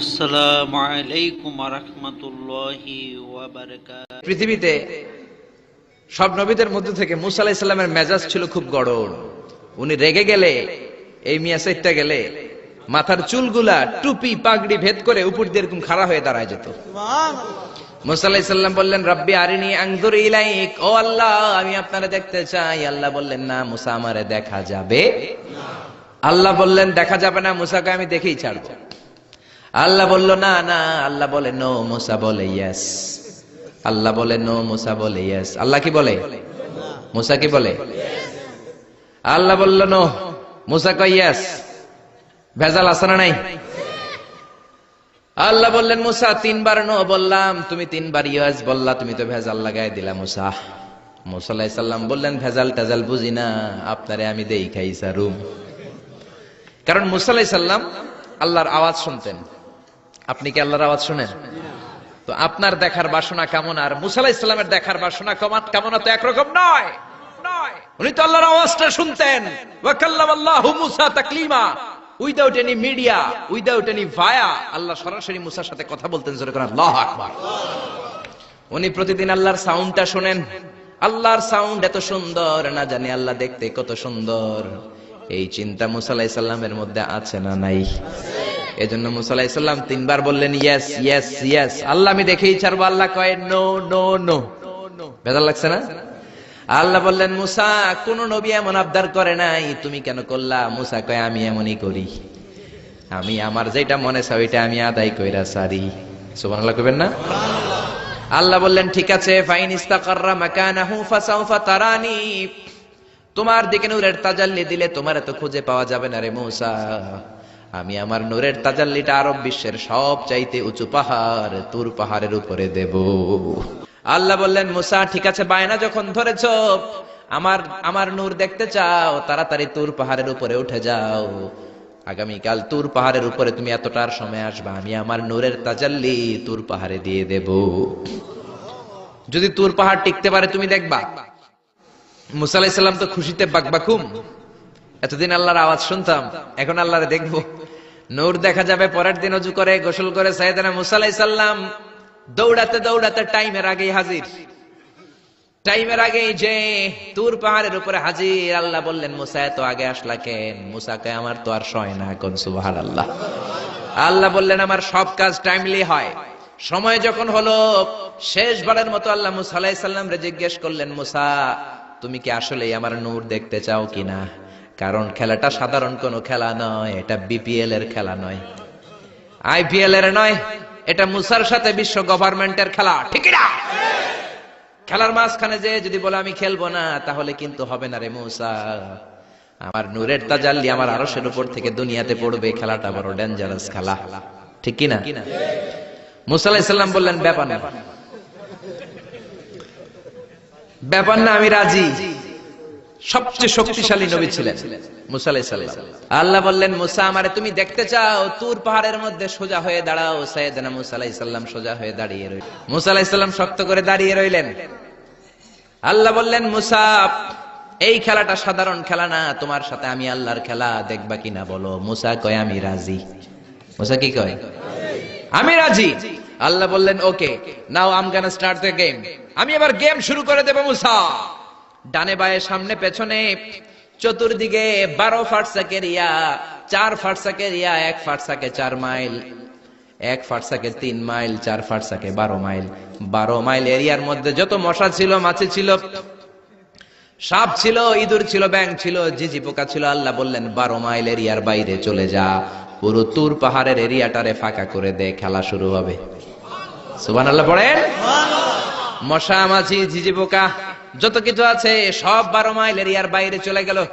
আসসালামু আলাইকুম রহমতুল্লাহি পৃথিবীতে সব নবীদের মধ্যে থেকে মুসা আলাহিসাল্লামের মেজাজ ছিল খুব গড়ন। উনি রেগে গেলে এই মিয়া সাইটটা গেলে মাথার চুলগুলা টুপি পাগড়ি ভেদ করে উপর দিয়ে এরকম খাড়া হয়ে দাঁড়ায় যেত। মুসা আলাহিসাল্লাম বললেন রব্বি আরিনি আংদুর ইলাইক। ও আল্লাহ আমি আপনারা দেখতে চাই। আল্লাহ বললেন না মুসা আমারে দেখা যাবে। আল্লাহ বললেন দেখা যাবে না মুসাকে আমি দেখেই ছাড়বো। আল্লাহ বলল, না না, আল্লাহ বলে, নো, মুসা বলে ইয়েস আল্লাহ বলে, নো, মুসা বলে ইয়েস আল্লাহ কি বলে? মুসা কি বলে? আল্লাহ বলল, নো, মুসা কয় ইয়াস ভেজাল আছে না নাই? আল্লাহ বললেন, মুসা, তিনবার নো বললাম, তুমি তিনবার ইয়াস বললা, তুমি তো ভেজাল লাগাই দিলা, মুসা। মুসা আলাইহিস সালাম বললেন, ভেজাল টেজাল বুঝি না, আপনারে আমি দেই খাই সারুম কারণ মুসা আলাইহিস সালাম আল্লাহর আওয়াজ শুনতেন। আপনি কি আল্লাহর আওয়াজ শুনেন? তো আপনার দেখার বাসনা কেমন? আর মুসাল্লাহ ইসলামের দেখার বাসনা কেমন কেমন তো একরকম নয়। উনি তো আল্লাহর আওয়াজটা শুনতেন। Without any media, without any via, আল্লাহ সরাসরি মুসার সাথে কথা বলতেন আল্লাহ আকবার। উনি প্রতিদিন আল্লাহর সাউন্ডটা শোনেন। আল্লাহর সাউন্ড এত সুন্দর, না জানি আল্লাহ দেখতে কত সুন্দর। এই চিন্তা মুসা আলাইহিস সালামের মধ্যে আছে না নাই? এজন্য মুসা আলাইহিস সালাম তিনবার বললেন ইয়েস ইয়েস ইয়েস আল্লাহ, আমি দেখেই ছাড়বো। আল্লাহ কয় নো নো নো বেজার লাগছে না? আল্লাহ বললেন, মুসা, কোন নবী এমন আবদার করে নাই। তুমি কেন করলা? মুসা কয়, আমি এমনই করি। আমি আমার যেটা মনে চাই ওইটা আমি আদায় কইরা সারি। সুবহানাল্লাহ কইবেন না? আল্লাহ বললেন, ঠিক আছে, ফাইন ইস্তাকাররা মাকানাহু, ফাসাউফা তারানি। তোমার দিকে নূরের তাজাল্লি দিলে তোমার এত খুঁজে পাওয়া যাবে না রে মূসা। আমি আমার নূরের তাজাল্লিটা আরব বিশ্বের সব চাইতে উঁচু পাহাড়, তুর পাহাড়ের উপরে দেব। আল্লাহ বললেন, মুসা, ঠিক আছে, বায়না যখন ধরেছ, আমার আমার নূর দেখতে চাও, তাড়াতাড়ি তুর পাহাড়ের উপরে উঠে যাও। আগামীকাল তুর পাহাড়ের উপরে তুমি এতটার সময় আসবা, আমি আমার নূরের তাজাল্লি তুর পাহাড়ে দিয়ে দেব। যদি তুর পাহাড় টিকতে পারে, তুমি দেখবা। মুসা আলাহিসাল্লাম তো খুশিতে বাকবাকুম এতদিন আল্লাহর আওয়াজ শুনতাম, এখন আল্লাহর দেখব। নূর দেখা যাবে, পরের দিন অজু করে, গোসল করে সাইদানা মুসা আলাহিসাল্লাম দৌড়াতে দৌড়াতে টাইমের আগেই হাজির। টাইমের আগে যে তুর পাহাড়ের উপরে হাজির, আল্লাহ বললেন, মুসা, এত আগে আসলা কেন? মুসাকে আমার তো আর সয় না কোন সুবাহার আল্লাহ আল্লাহ বললেন, আমার সব কাজ টাইমলি হয়। সময় যখন হলো, শেষবারের মতো আল্লাহ মুসা আলাহিসাল্লাম রে জিজ্ঞেস করলেন, মুসা তুমি কি আসলেই আমার নূর দেখতে চাও কিনা? কারণ খেলাটা সাধারণ কোনো খেলা নয়, এটা বিপিএল এর খেলা নয়। আইপিএল এর নয়, এটা মুসার সাথে বিশ্ব গভর্নমেন্টের খেলা, ঠিক না খেলার মাঝখানে যে যদি বলে আমি খেলব না, তাহলে কিন্তু হবে না রে মুসা। আমার নূরের তাজাল্লি আমার আরশের উপর থেকে দুনিয়াতে পড়বে, খেলাটা বড় ডেঞ্জারাস খেলা, ঠিক কিনা? মুসা আলাইহিস সালাম বললেন, ব্যাপার না। ব্যাপার না, আমি রাজি। সবচেয়ে শক্তিশালী নবী ছিলেন আল্লাহ বললেন, মুসা, আমারে তুমি দেখতে চাও, তুর পাহাড়ের মধ্যে সোজা হয়ে দাঁড়াও, সাইয়েদনা মুসা আলাইহিস সোজা হয়ে দাঁড়িয়ে রইলেন। মুসা আলাইহিস শক্ত করে দাঁড়িয়ে রইলেন। আল্লাহ বললেন, মুসা, এই খেলাটা সাধারণ খেলা না, তোমার সাথে আমি আল্লাহর খেলা দেখবা কিনা বলো। মুসা কয়, আমি রাজি। মুসা কি কয়? আমি রাজি। আল্লাহ বললেন, okay, now I'm gonna start the game আমি এবার গেম শুরু করে দেব মুসা। ডানে বায়ে সামনে পেছনে, চতুর্দিকে বারো ফাটসাকের ইয়া চার ফাটসাকের ইয়া এক ফাটসাকে চার মাইল, এক ফাটসাকে তিন মাইল, চার ফাটসাকে বারো মাইল। বারো মাইল এরিয়ার মধ্যে যত মশা ছিল, মাছি ছিল, সাপ ছিল, ইঁদুর ছিল ব্যাং ছিল, জিজি পোকা ছিল, আল্লাহ বললেন, বারো মাইল এরিয়ার বাইরে চলে যা, পুরো তুর পাহাড়ের এরিয়াটারে ফাঁকা করে দে, খেলা শুরু হবে। সুবান আল্লাহ পড়েন? মশা মাছি ঝিঝি পোকা যত কিছু আছে, সব বারো মাইল এরিয়ার বাইরে চলে গেল।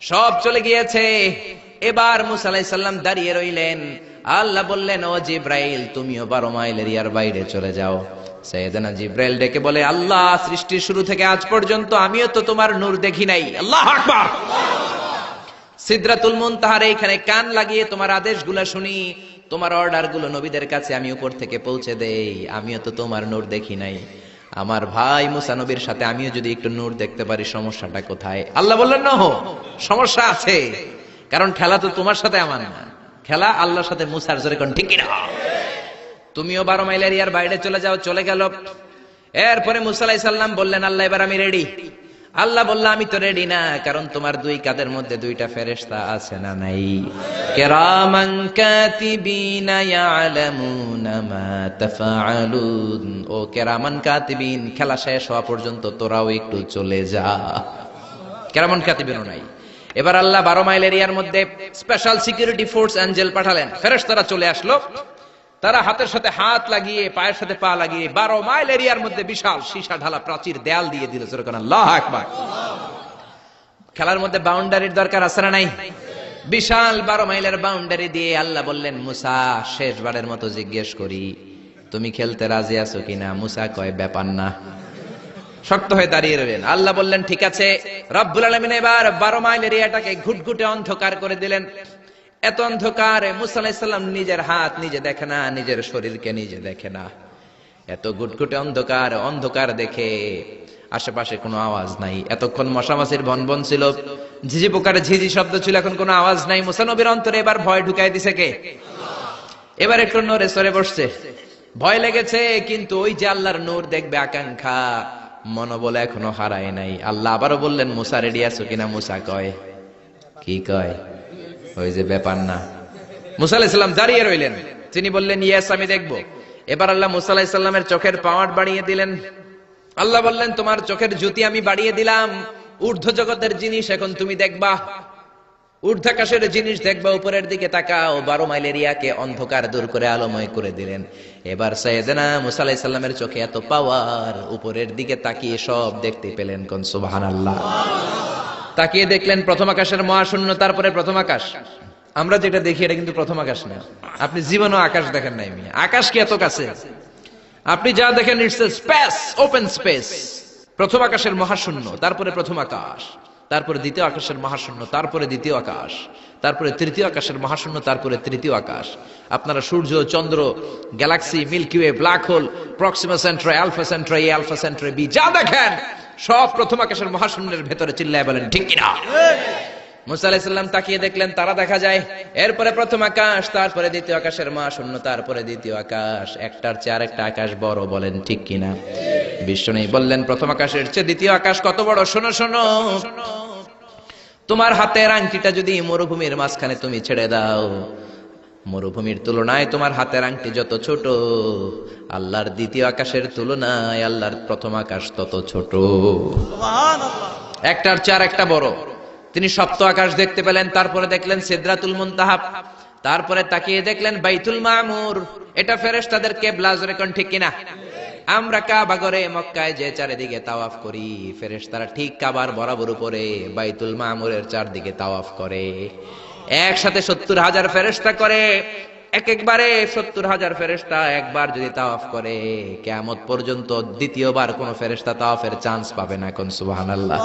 সব চলে গিয়েছে। এবার মুসা আলাইসাল্লাম দাঁড়িয়ে রইলেন। আল্লাহ বললেন, ও জিব্রাইল, তুমিও বারো মাইল এরিয়ার বাইরে চলে যাও। সৈয়দনা জিব্রাইল ডেকে বলে, আল্লাহ, সৃষ্টির শুরু থেকে আজ পর্যন্ত আমিও তো তোমার নূর দেখি নাই। আল্লাহ আকবার! সিদ্রাতুল মুনতাহার এইখানে কান লাগিয়ে তোমার আদেশগুলো শুনি। তোমার অর্ডারগুলো নবীদের কাছে আমি উপর থেকে পৌঁছে দেই। আমিও তো তোমার নূর দেখি নাই। আমার ভাই মুসা নবীর সাথে আমিও যদি একটু নূর দেখতে পারি, সমস্যাটা কোথায়? আল্লাহ বললেন না হো সমস্যা আছে। কারণ খেলা তো তোমার সাথে আমার না। খেলা আল্লাহর সাথে মুসার জোরে কোন ঠিক না তুমিও বারো মাইল এরিয়ার বাইরে চলে যাও, চলে গেল। এরপরে মুসালাই সাল্লাম বললেন, আল্লাহ, এবার আমি রেডি আল্লাহ বলল, আমি তো রেডি না, কারণ তোমার দুই কাদের মধ্যে দুইটা ফেরেশতা আছে না নাই। কেরামান ও কেরামান কাতিবিন, খেলা শেষ হওয়া পর্যন্ত তোরাও একটু চলে যা। কেরামান কাতিবিনও নাই। এবার আল্লাহ বারো মাইল এরিয়ার মধ্যে স্পেশাল সিকিউরিটি ফোর্স অ্যাঞ্জেল পাঠালেন। ফেরেশতারা চলে আসলো। তারা হাতের সাথে হাত লাগিয়ে, পায়ের সাথে পা লাগিয়ে বারো মাইল এরিয়ার মধ্যে বিশাল সীসা ঢালা প্রাচীর দেয়াল দিয়ে দিল। আকবার। খেলার মধ্যে বাউন্ডারির দরকার আছে না নাই? বিশাল বারো মাইলের বাউন্ডারি দিয়ে আল্লাহ বললেন, মুসা, শেষবারের মতো জিজ্ঞেস করি, তুমি খেলতে রাজি আছো কিনা? মুসা কয়, ব্যাপার না। শক্ত হয়ে দাঁড়িয়ে রইলেন। আল্লাহ বললেন, ঠিক আছে, রব্বুল আলমিন এবার বারো মাইল এরিয়াটাকে ঘুটঘুটে অন্ধকার করে দিলেন। এত অন্ধকার মুসা আলাহিসাল্লাম নিজের হাত নিজে দেখে না, নিজের শরীরকে নিজে দেখে না। এত গুটগুটে অন্ধকার অন্ধকার দেখে আশেপাশে কোনো আওয়াজ নাই। এতক্ষণ মশামাছির ভনভন ছিল। ঝিঝি পোকার ঝিঝি শব্দ ছিল, এখন কোনো আওয়াজ নাই। মুসানবীর অন্তরে এবার ভয় ঢুকাই দিছে কে? এবার একটু নড়ে সরে বসছে। ভয় লেগেছে, কিন্তু ওই যে আল্লাহর নূর দেখবে আকাঙ্ক্ষা, মনোবল এখনও হারায় নাই। আল্লাহ আবারও বললেন, মুসা রেডি আছো কিনা? মুসা কয়, কি কয়? ওই যে ব্যাপার না। মুসা আলাইসাল্লাম দাঁড়িয়ে রইলেন। তিনি বললেন, ইয়াস, আমি দেখব। এবার আল্লাহ মুসা চোখের পাওয়ার বাড়িয়ে দিলেন। আল্লাহ বললেন, তোমার চোখের জ্যোতি আমি বাড়িয়ে দিলাম। ঊর্ধ্ব জগতের জিনিস এখন তুমি দেখবা। ঊর্ধ্বাকাশের জিনিস দেখবা, উপরের দিকে তাকাও। বারো মাইল এরিয়াকে অন্ধকার দূর করে আলোময় করে দিলেন। এবার সৈয়দনা মুসা আলাইসাল্লামের চোখে এত পাওয়ার, উপরের দিকে তাকিয়ে সব দেখতে পেলেন কোন সুবাহান আল্লাহ তাকিয়ে দেখলেন প্রথম আকাশের মহাশূন্য, তারপরে প্রথম আকাশ। আমরা যেটা দেখি, এটা কিন্তু প্রথম আকাশ না। আপনি জীবনও আকাশ দেখেন নাই, মিয়া। আকাশ কি এত কাছে? আপনি যা দেখেন ইটস স্পেস ওপেন স্পেস প্রথম আকাশের মহাশূন্য, তারপরে প্রথম আকাশ। তারপরে দ্বিতীয় আকাশের মহাশূন্য, তারপরে দ্বিতীয় আকাশ। তারপরে তৃতীয় আকাশের মহাশূন্য, তারপরে তৃতীয় আকাশ। আপনারা সূর্য, চন্দ্র galaxy Milky Way black hole Proxima Centauri Alpha Centauri A Alpha Centauri B যা দেখেন সব প্রথম আকাশের মহাশূন্যের ভেতরে চিল্লায় বলেন, ঠিক কিনা? তাকিয়ে দেখলেন, তারা দেখা যায়, এরপরে প্রথম আকাশ, তারপরে দ্বিতীয় আকাশের মহাশূন্য, তারপরে দ্বিতীয় আকাশ, একটার চেয়ে আরেকটা আকাশ বড়, বলেন, ঠিক কিনা? বিশ্ব নেই, বললেন, প্রথম আকাশের চেয়ে দ্বিতীয় আকাশ কত বড়? শোনো শোনো, তোমার হাতের আংটিটা যদি মরুভূমির মাঝখানে তুমি ছেড়ে দাও মরুভূমির তুলনায় তোমার হাতের আংটি যত ছোট, আল্লাহর দ্বিতীয় আকাশের তুলনায় আল্লাহর প্রথম আকাশ তত ছোট। একটার চার, একটা বড়। তিনি সপ্ত আকাশ দেখতে পেলেন, তারপরে দেখলেন সিদরাতুল মুনতাহাব, তারপরে তাকিয়ে দেখলেন বাইতুল মামুর। এটা ফেরেশতাদের কেবলা, জোরে কোন ঠিক কিনা? আমরা কাবা করে মক্কায় যে চারিদিকে তাওয়াফ করি ফেরেস তারা ঠিক কাবার বরাবর উপরে বাইতুল মামুরের চারদিকে তাওয়াফ করে। একসাথে সত্তর হাজার ফেরেশতা করে এক একবারে সত্তর হাজার ফেরেশতা একবার যদি তাওয়াফ করে কেয়ামত পর্যন্ত দ্বিতীয়বার কোন ফেরেশতা তাওয়াফের চান্স পাবে না কোন সুবহানাল্লাহ।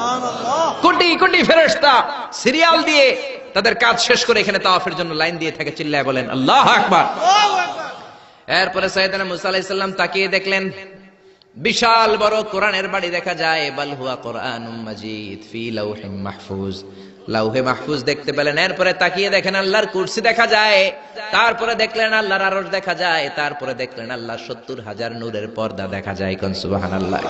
কোটি কোটি ফেরেশতা সিরিয়াল দিয়ে তাদের কাজ শেষ করে এখানে তাওয়াফের জন্য লাইন দিয়ে থাকে চিল্লায় বলেন আল্লাহ আকবার। এরপরে সৈয়দনা মুসা আলাইহিস সালাম তাকিয়ে দেখলেন বিশাল বড় কোরআনের বাড়ি দেখা যায়, বাল হুয়া কোরআনুম মাজিদ ফি লাউহিম মাহফুজ। লাউহে মাহফুজ দেখতে পেলেন, এরপরে তাকিয়ে দেখেন আল্লাহর কুরসি দেখা যায়, তারপরে দেখলেন আল্লাহর আরশ দেখা যায়, তারপরে দেখলেন আল্লাহর সত্তর হাজার নূরের পর্দা দেখা যায়, কোন সুবহানাল্লাহ।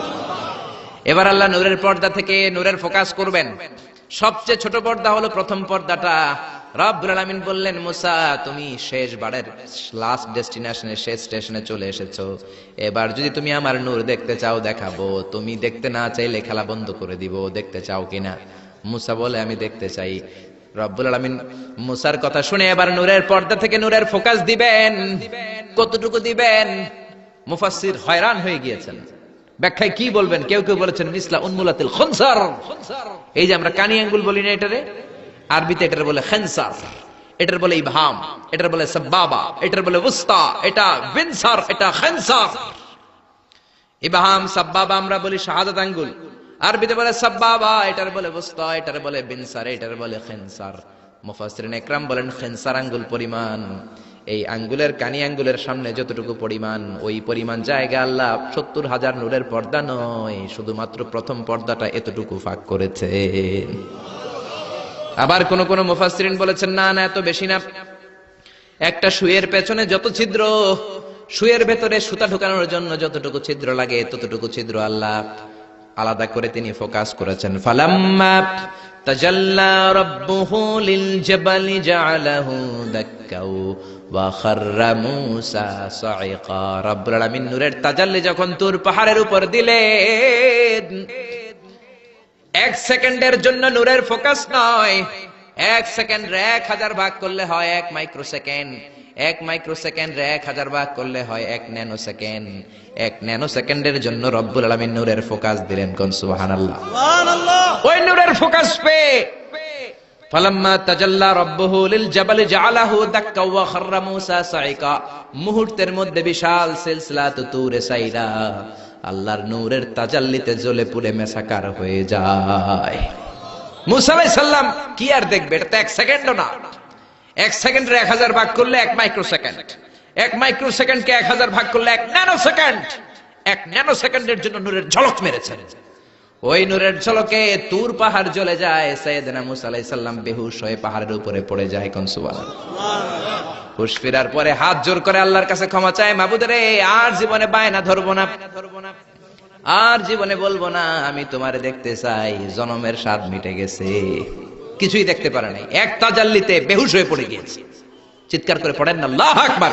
এবার আল্লাহ নূরের পর্দা থেকে নূরের ফোকাস করবেন। সবচেয়ে ছোট পর্দা হলো প্রথম পর্দাটা রব্বুল আলামিন বললেন, মুসা, তুমি শেষ বারের লাস্ট ডেস্টিনেশনে শেষ স্টেশনে চলে এসেছ। এবার যদি তুমি আমার নূর দেখতে চাও, দেখাবো। তুমি দেখতে না চাইলে খেলা বন্ধ করে দিব। দেখতে চাও কিনা মুসা বলে, আমি দেখতে চাই। রব্বুল আলামিন মুসার কথা শুনে এবার নূরের পর্দা থেকে নূরের ফোকাস দিবেন। কতটুকু দিবেন? মুফাসসির হয়রান হয়ে গিয়েছেন। ব্যাখ্যায় কি বলবেন? কেউ কেউ বলেছেন, মিসলা উন্মুলাতিল খনসার। এই যে আমরা কানি আঙ্গুল বলি না এটারে? আরবিতে এটার বলে খেনসার, এটার বলে ইবহাম, এটার বলে সাব্বাবা, এটার বলে উস্তা, এটা বিনসার, এটা খেনসার। ইবহাম, সাব্বাবা আমরা বলি শাহাদাত আঙ্গুল। আরবিতে বলে সাব্বাবা, এটার বলে উস্তা, এটার বলে বিনসার, এটার বলে খেনসার। মুফাসসিরিন একরাম বলেন খেনসার আঙ্গুল পরিমাণ। এই আঙ্গুলের কানি আঙ্গুলের সামনে যতটুকু পরিমাণ, ওই পরিমাণ জায়গা আল্লাহ সত্তর হাজার নূরের পর্দা নয়, শুধুমাত্র প্রথম পর্দাটা এতটুকু ফাঁক করেছে। আবার কোন কোন মুফাসসিরিন বলেছেন, না না, এত বেশি না। একটা সুয়ের পেছনে যত ছিদ্র সুয়ের ভেতরে সুতা ঢোকানোর জন্য যতটুকু ছিদ্র লাগে, ততটুকু ছিদ্র আল্লাহ আলাদা করে তিনি ফোকাস করেছেন। ফালাম্মা যখন তুর পাহাড়ের উপর দিলেন এক সেকেন্ডের জন্য নূরের ফোকাস নয়। এক সেকেন্ড এক হাজার ভাগ করলে হয় এক মাইক্রো সেকেন্ড এক মাইক্রো সেকেন্ড এক হাজার ভাগ করলে হয় এক ন্যানো সেকেন্ড এক ন্যানো সেকেন্ডের জন্য রব্বুল আলমিন নূরের ফোকাস দিলেন কোন সুবহানাল্লাহ? ওই নূরের ফোকাস পেয়ে ফালাম্মা তাজাল্লা রাব্বুহু লিল জাবালি জাআলাহু দাক্কা ওয়া খাররা মুহূর্তের মধ্যে বিশাল সিলসিলাত তুরে সাইরা। আল্লাহর নূরের তাজাল্লিতে জ্বলে পুড়ে মেসাকার হয়ে যায়। মুসা আলাইহিস কি আর দেখবে? এটা তো এক সেকেন্ডও না। এক সেকেন্ডের এক হাজার ভাগ করলে এক মাইক্রো সেকেন্ড এক মাইক্রো সেকেন্ডকে এক হাজার ভাগ করলে এক ন্যানো সেকেন্ড এক ন্যানো সেকেন্ডের জন্য নূরের ঝলক মেরেছেন ওই নূরের ঝলকে তুর পাহাড় জ্বলে যায় সৈয়দনা মুসা আলাইহিস সালাম বেহুশ হয়ে পাহাড়ের উপরে পড়ে যায় কোন সুবহানাল্লাহ। হুশ ফেরার পরে হাত জোর করে আল্লাহর কাছে ক্ষমা চায় মাবুদরে আর জীবনে বায়না ধরবো না। ধরবো না আর জীবনে বলব না, আমি তোমারে দেখতে চাই, জনমের স্বাদ মিটে গেছে। কিছুই দেখতে পারে নাই। এক তাজাল্লিতে বেহুশ হয়ে পড়ে গিয়েছে। চিৎকার করে পড়েন না আল্লাহ আকবার!